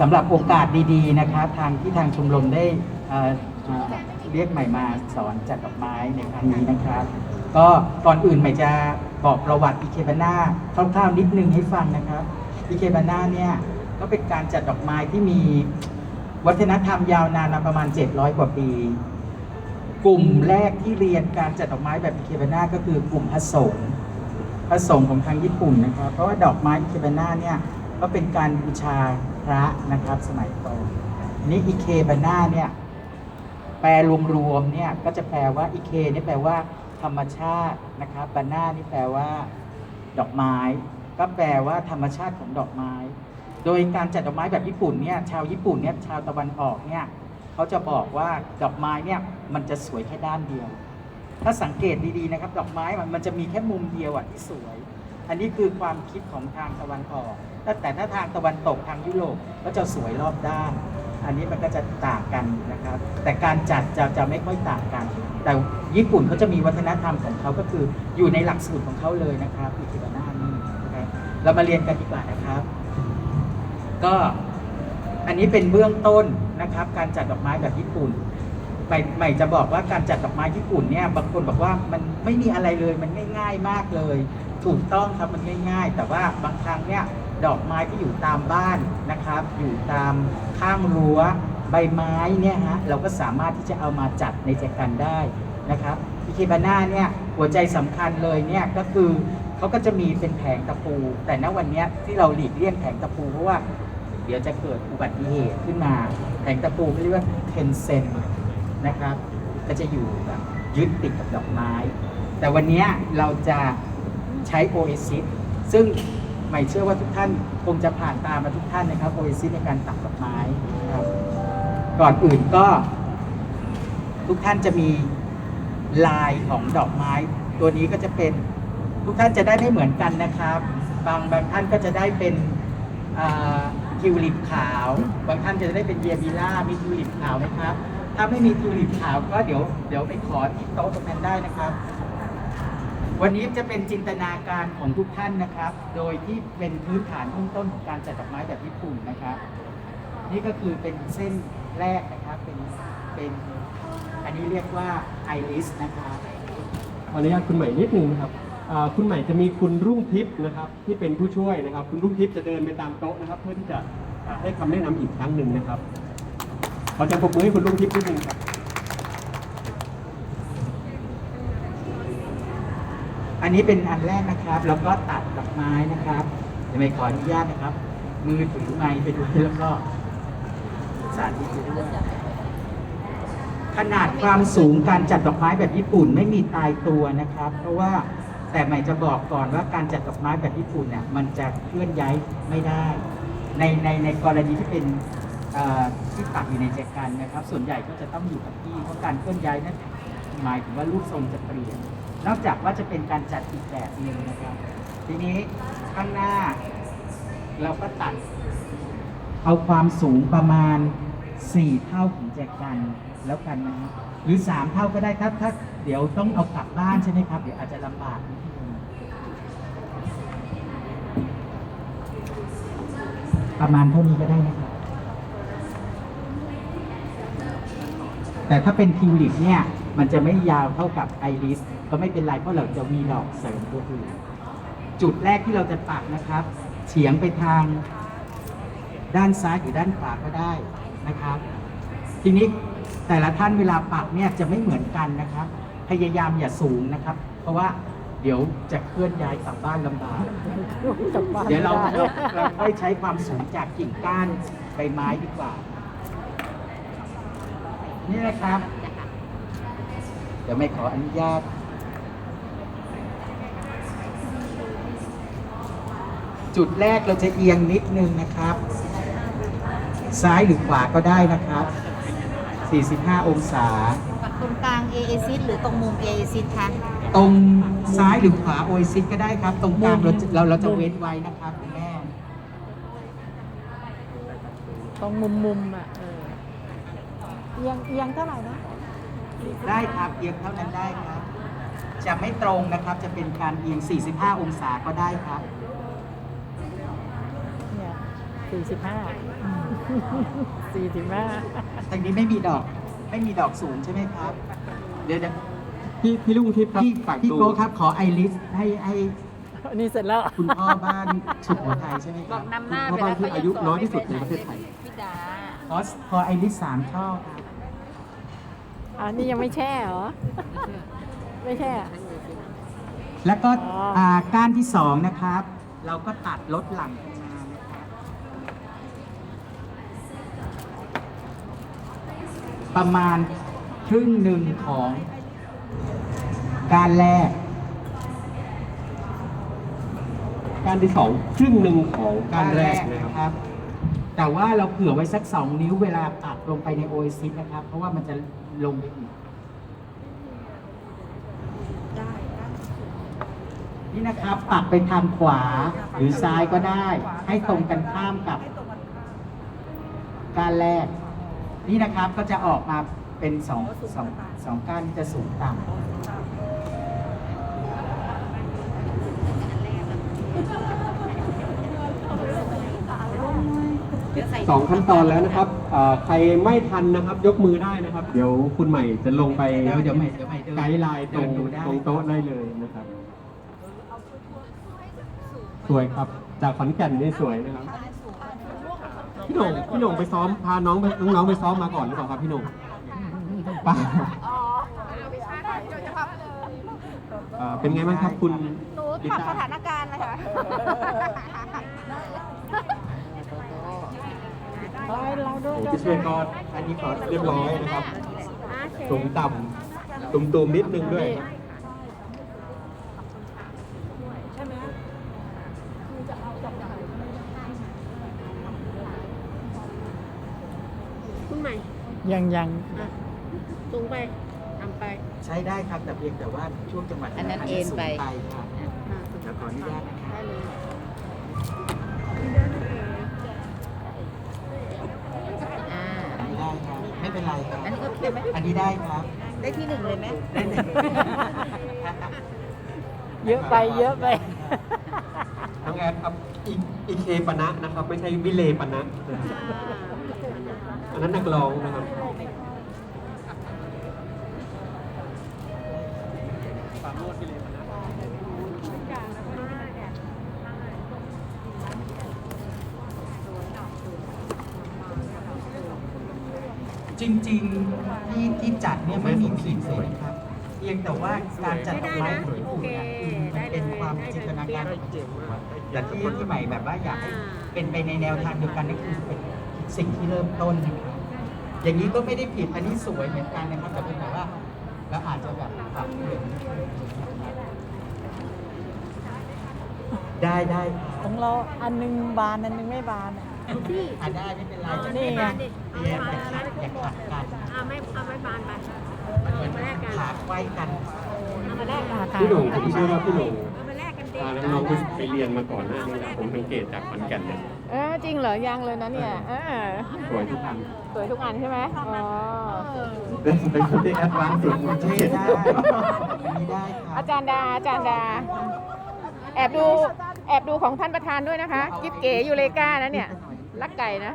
สำหรับโอกาสดีๆนะครับทางที่ทางชมรมได้เเเรียกใหม่มาสอนจัดดอกไม้ในครั้งนี้นะครับ ก็ก่อนอื่นใหม่จะบอกประวัติอิเคบาน่าคร่าวๆนิดนึงให้ฟังนะครับอิเคบาน่าเนี่ยก็เป็นการจัดดอกไม้ที่มีวัฒนธรรมยาวนานมาประมาณ 700 กว่าปี กลุ่มแรกที่เรียนการจัดดอกไม้แบบอิเคบาน่าก็คือกลุ่มพระสงฆ์พระสงฆ์ของทางญี่ปุ่นนะครับ เพราะว่าดอกไม้อิเคบาน่าเนี่ยก็เป็นการบูชา พระนะครับสมัยก่อนนี่อิเคบาน่าเนี่ยแปลรวมๆเนี่ยก็จะแปลว่าอิเคนี่แปลว่า ธรรมชาตินะครับบาน่านี่แปลว่า ดอกไม้ ก็แปลว่าธรรมชาติของดอกไม้ โดยการจัดดอกไม้แบบญี่ปุ่นเนี่ยชาวญี่ปุ่นเนี่ยชาวตะวันออกเนี่ยเขาจะบอกว่าดอกไม้เนี่ยมันจะสวยแค่ด้านเดียว ถ้าสังเกตดีๆนะครับ ดอกไม้มันมันจะมีแค่มุมเดียวอะที่สวย อันนี้คือความคิดของทางตะวันออก แต่แต่ถ้าทางตะวันตกทางยุโรปก็จะสวยรอบด้าน อันนี้มันก็จะต่างกันนะครับ แต่การจัดจะจะไม่ค่อยต่างกัน แต่ญี่ปุ่นเขาจะมีวัฒนธรรมของเขาก็คืออยู่ในหลักสูตรของเขาเลยนะครับอิคิบาน่านี่นะครับเรามาเรียนกันดีกว่านะครับ ก็อันนี้เป็นเบื้องต้นนะครับ การจัดดอกไม้แบบญี่ปุ่นใหม่ใหม่จะบอกว่าการจัดดอกไม้ญี่ปุ่นเนี่ยบางคนบอกว่ามันไม่มีอะไรเลยมันง่าย ๆมากเลย ถูกต้องครับมันง่าย ๆ แต่ว่าบางครั้งเนี่ย ดอกไม้ที่อยู่ตามบ้านนะครับ อยู่ตามข้างรั้วใบไม้เนี่ยฮะเราก็สามารถที่จะเอามาจัดในแจกันได้นะครับอิเคบาน่าเนี่ยหัวใจสำคัญเลยเนี่ยก็คือเขาก็จะมีเป็นแผงตะปู แต่ณวันนี้ที่เราหลีกเลี่ยงแผงตะปูเพราะว่าเดี๋ยวจะเกิดอุบัติเหตุขึ้นมา แผงตะปูเรียกว่าเทนเซนนะครับ ก็จะอยู่แบบยึดติดกับดอกไม้ แต่วันนี้เราจะใช้ Oasis ซึ่ง ม่เชื่อว่าทุกท่านคงจะผ่านตามมาทุกท่านนะครับ Oasis ในการตัดดอกไม้นะครับก่อนอื่นก็ ทุกท่านจะมีลายของดอกไม้ ตัวนี้ก็จะเป็นทุกท่านจะได้ไม่เหมือนกันนะครับ บางบางท่านก็จะได้เป็นทิวลิปขาว บางท่านจะได้เป็นเยบิล่ามีทิวลิปขาวไหมครับ ถ้าไม่มีทิวลิปขาวก็เดี๋ยวเดี๋ยวไปขอที่โต๊ะตรงนั้นได้นะครับ วันนี้จะเป็นจินตนาการของทุกท่านนะครับ โดยที่เป็นพื้นฐานเบื้องต้นของการจัดดอกไม้แบบญี่ปุ่นนะครับ นี่ก็คือเป็นเส้นแรกนะครับเป็นเป็นอันนี้เรียกว่าไอริสนะครับขออนุญาตคุณใหม่นิดนึงนะครับอ่าคุณใหม่จะมีคุณรุ่งทิพย์นะครับที่เป็นผู้ช่วยนะครับ คุณรุ่งทิพย์จะเดินไปตามโต๊ะนะครับ เพื่อที่จะให้คำแนะนำอีกครั้งหนึ่งนะครับขอจะปรบมือให้คุณรุ่งทิพย์นิดนึงครับ อันนี้เป็นอันแรกนะครับ แล้วก็ตัดดอกไม้นะครับเดี๋ยวไม่ขออนุญาตนะครับ มือถือไม้ไปด้วยแล้วก็สาธิตไปด้วยขนาดความสูงการจัดดอกไม้แบบญี่ปุ่นไม่มีตายตัวนะครับ เพราะว่าแต่ใหม่จะบอกก่อนว่าการจัดดอกไม้แบบญี่ปุ่นเนี่ยมันจะเคลื่อนย้ายไม่ได้ ในในในกรณีที่เป็นที่ปักอยู่ในแจกันนะครับ ส่วนใหญ่ก็จะต้องอยู่กับที่เพราะการเคลื่อนย้ายนั้นหมายถึงว่ารูปทรงจะเปลี่ยน นอกจากว่าจะเป็นการจัดอีกแบบหนึ่งนะครับ ทีนี้ข้างหน้าเราก็ตัด เอาความสูงประมาณ 4 เท่าของแจกันแล้วกันนะครับหรือ 3 เท่าก็ได้ถ้าถ้าเดี๋ยวต้องเอากลับบ้านใช่ไหมครับ เดี๋ยวอาจจะลำบากนิดนึงประมาณเท่านี้ก็ได้นะครับ แต่ถ้าเป็นทิวลิปเนี่ย มันจะไม่ยาวเท่ากับไอริสก็ไม่เป็นไรเพราะเราจะมีดอกเสริมตัวอื่นจุดแรกที่เราจะปักนะครับ เฉียงไปทางด้านซ้ายหรือด้านขวาก็ได้นะครับ ทีนี้แต่ละท่านเวลาปักเนี่ยจะไม่เหมือนกันนะครับ พยายามอย่าสูงนะครับ เพราะว่าเดี๋ยวจะเคลื่อนย้ายกลับบ้านลำบาก เดี๋ยวเราเราเราค่อยใช้ความสูงจากกิ่งก้านใบไม้ดีกว่า นี่นะครับ เดี๋ยวไม่ขออนุญาต จุดแรกเราจะเอียงนิดนึงนะครับ ซ้ายหรือขวาก็ได้นะครับ 45 องศาปักตรงกลาง a อซิหรือตรงมุม a อซิคะตรงซ้ายหรือขวาโอเอซิสก็ได้ครับ ตรงกลางเราจะเราเราจะเว้นไว้นะครับคุณแม่ ตรงมุมมุมๆอะเออเอียงเอียงเท่าไหร่นะ ได้ครับเอียงเท่านั้นได้ครับ จะไม่ตรงนะครับ จะเป็นการเอียง 45 องศาก็ได้ครับ เนี่ยสี่สิบห้าสี่สิบห้าทางนี้ไม่มีดอก ไม่มีดอกสูงใช่ไหมครับ เดี๋ยวเดี๋ยวพี่พี่ลุงทิพย์ครับพี่ฝากพี่ดูโก้ครับ ขอไอริสให้ให้นี่เสร็จแล้ว คุณพ่อบ้านสุโขทัยใช่ไหมคบรัอบ กนำหน้าเพราะบ้านที่อายุน้อยที่สุดในประเทศไทยพี่ดา ขอขอไอริสสามช่อครับ อ่านี่ยังไม่แช่เหรอ ไม่แช่อะ แล้วก็อ๋ออ่าก้านที่สองนะครับ เราก็ตัดลดหลังขึ้นมานะครับประมาณครึ่งหนึ่งของการแรก การที่สองครึ่งหนึ่งของการแรกนะนะคครับรับ แต่ว่าเราเผื่อไว้สักสองนิ้วเวลาตัดลงไปในโอเอซิสนะครับ เพราะว่ามันจะลงไปอีกนี่นะครับปักไปทางขวาหรือซ้ายก็ได้ ให้ตรงกันข้ามกับก้านแรก นี่นะครับก็จะออกมาเป็นสองสองสองก้านที่จะสูงต่ำ สองขั้นตอนแล้วนะครับเอ่อใครไม่ทันนะครับ ยกมือได้นะครับ เดี๋ยวคุณใหม่จะลงไปเดี๋ยวเดี๋ยวใหม่เดี๋ยวใหม่เดินไกด์ไลน์ตรงเดินดูได้ ตรงโต๊ะได้เลยนะครับ สวยครับ จากขอนแก่นนี่สวยนะครับ พี่หน่งพี่หน่งไปซ้อมพาน้องไปน้องๆไปซ้อมมาก่อนหรือเปล่าครับพี่หน่งเปล่าเอ่อเป็นไงบ้างครับคุณหนูลิขับต้าสถานการณ์เลยค่ะ เฮ้ยเราด้วย โอ้พี่ช่วยก็อันนี้ขอเรียบร้อยนะครับสูงต่ำตุ่มๆนิดนึงด้วยครับคุณใหม่ยังยังสูงไปทำไปใช้ได้ครับแต่เพียงแต่ว่าช่วงจังหวะอันนั้นาจเอ็จะนสูงไปครับเดี๋ยวขออนุญาตนะครับ ได้เลย ไม่เป็นไรครับ อันนี้ก็เป็นไหมอันนี้ได้ครับ ได้ที่หนึ่งเลยไหมได้เลยเยอะไปเยอะไป น้องแอดครับอีอีเคปนะนะครับ ไม่ใช่วิเลปนะอันนั้นนักร้องนะครับ จริงๆที่ที่จัดเนี่ยไม่มีผิดเลยครับ เพียงแต่ว่าการจัดดอกไม้ของญี่ปุ่นเนี่ยมันเป็นความจินตนาการของญี่ปุ่นแต่ที่ที่ใหม่แบบว่าอยากให้เป็นไปในแนวทางเดียวกันนั่นคือเป็นสิ่งที่เริ่มต้นนะครับ อย่างนี้ก็ไม่ได้ผิดอันนี้สวยเหมือนกันนะครับแต่เป็นแบบว่าเราอาจจะแบบปรับเปลี่ยนได้ได้ของเราอันหนึงบานอันหนึงไม่บานอะ อะได้ไม่เป็นไรจะนี่ไงเรียนอย่าขัดอย่าขัดกันอ่าไม่เอาไม่บานไปมันเหมือนขาไขว้กันเอามาแลกกันอ่าค่ะพี่หนุ่มผมเชื่อว่าพี่หนุ่มเอามาแลกกันดีพาน้องๆไปไปเรียนมาก่อนหน้านี้นะผมสังเกตจากขอนแก่นเนี่ยเออจริงเหรอยังเลยนะเนี่ยเออสวยทุกอันสวยทุกอันใช่ไหมอ๋อเป็นเป็นคนที่แอดวานซ์สุดในประใช่เทศได้อันนี้ได้ครับอาจารย์ดาอาจารย์ดา แอบดูแอบดูของท่านประธานด้วยนะคะ กิ๊บเก๋ยูเลกานะเนี่ย รักไก่นะ